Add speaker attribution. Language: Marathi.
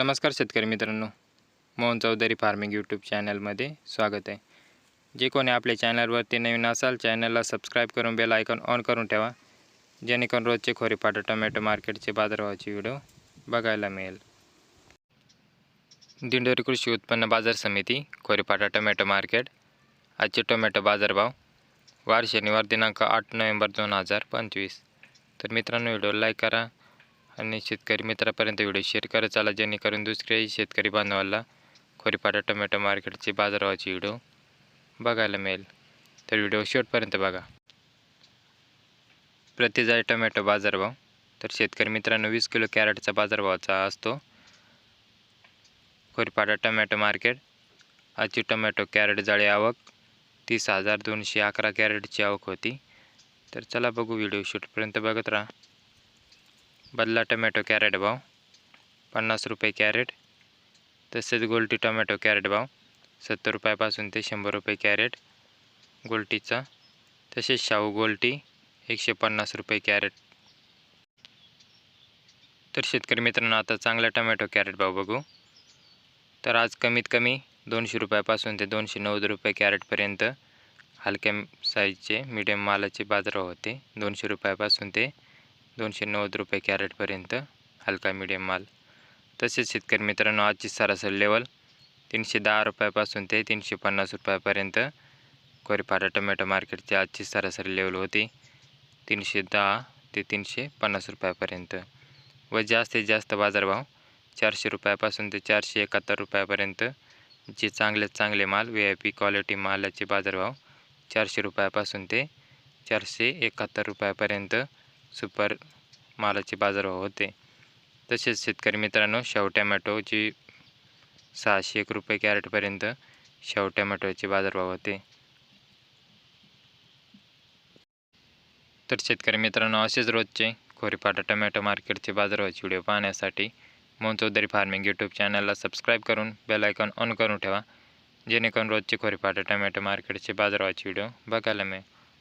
Speaker 1: नमस्कार शेतकरी मित्रांनो मोहन चौधरी फार्मिंग यूट्यूब चॅनलमध्ये स्वागत आहे. जे कोणी आपल्या चॅनलवरती नवीन असाल चॅनलला सबस्क्राईब करून बेल आयकॉन ऑन करून ठेवा. जेणेकरून रोजचे खोरेपाटा टोमॅटो मार्केटचे बाजारभावाचे व्हिडिओ बघायला मिळेल. दिंडोरी कृषी उत्पन्न बाजार समिती खोरेपाटा टोमॅटो मार्केट आजचे टोमॅटो बाजारभाव वार शनिवार दिनांक आठ नोव्हेंबर दोन हजार पंचवीस. तर मित्रांनो व्हिडिओ लाईक करा आणि शेतकरी मित्रापर्यंत व्हिडिओ शेअर करत चाला जेणेकरून दुसऱ्याही शेतकरी बांधवाला खोरीपाटा टोमॅटो मार्केटची बाजारभावाची व्हिडिओ बघायला मिळेल. तर व्हिडिओ शेवटपर्यंत बघा. प्रतिजाय टोमॅटो बाजारभाव. तर शेतकरी मित्रांनो वीस किलो कॅरेटचा बाजारभावाचा असतो. Khoripata tomato market. आजची टोमॅटो कॅरेट जाळी आवक तीस हजार दोनशे अकरा कॅरेटची आवक होती. तर चला बघू व्हिडिओ शूटपर्यंत बघत राहा. बदला टोमॅटो कॅरेट भाव. पन्नास रुपये कॅरेट. तसेच गोल्टी टोमॅटो कॅरेट भाव. सत्तर रुपयापासून ते शंभर रुपये कॅरेट. गोल्टीचा. तसेच शाहू गोल्टी एकशे पन्नास रुपये कॅरेट. तर शेतकरी मित्रांनो आता चांगला टोमॅटो कॅरेट भाव बघू. तर आज कमीत कमी दोनशे रुपयापासून ते दोनशे नव्वद रुपये कॅरेटपर्यंत हलक्या साईजचे मिडियम मालाचे बाजार होते. दोनशे रुपयापासून ते दोनशे नव्वद रुपये कॅरेटपर्यंत हलका मिडियम माल. तसेच शेतकरी मित्रांनो आजची सरासरी लेवल तीनशे दहा रुपयापासून ते तीनशे पन्नास रुपयापर्यंत कोरीपाडा टोमॅटो मार्केटची आजची सरासरी लेवल होती तीनशे दहा ते तीनशे पन्नास रुपयापर्यंत. व जास्तीत जास्त बाजारभाव चारशे रुपयापासून ते चारशे एकाहत्तर रुपयापर्यंत जे चांगले चांगले माल व्ही आय पी क्वालिटी मालाचे बाजारभाव चारशे रुपयापासून ते चारशे एकाहत्तर रुपयापर्यंत सुपर मालाचे बाजारभाव होते. तसेच शेतकरी मित्रांनो शाहू टॅमॅटोची सहाशे एक रुपये कॅरेटपर्यंत शाहू टॅमॅटोचे बाजारभाव होते. तर शेतकरी मित्रांनो असेच रोजचे खोरीपाटा टोमॅटो मार्केटचे बाजारभावाचे व्हिडिओ पाहण्यासाठी मोहन चौधरी फार्मिंग यूट्यूब चॅनलला सबस्क्राईब करून बेल आयकॉन ऑन करून ठेवा जेणेकरून रोजचे खोरीपाटा टोमॅटो मार्केटचे बाजारभावाचे व्हिडिओ बघायला मिळेल.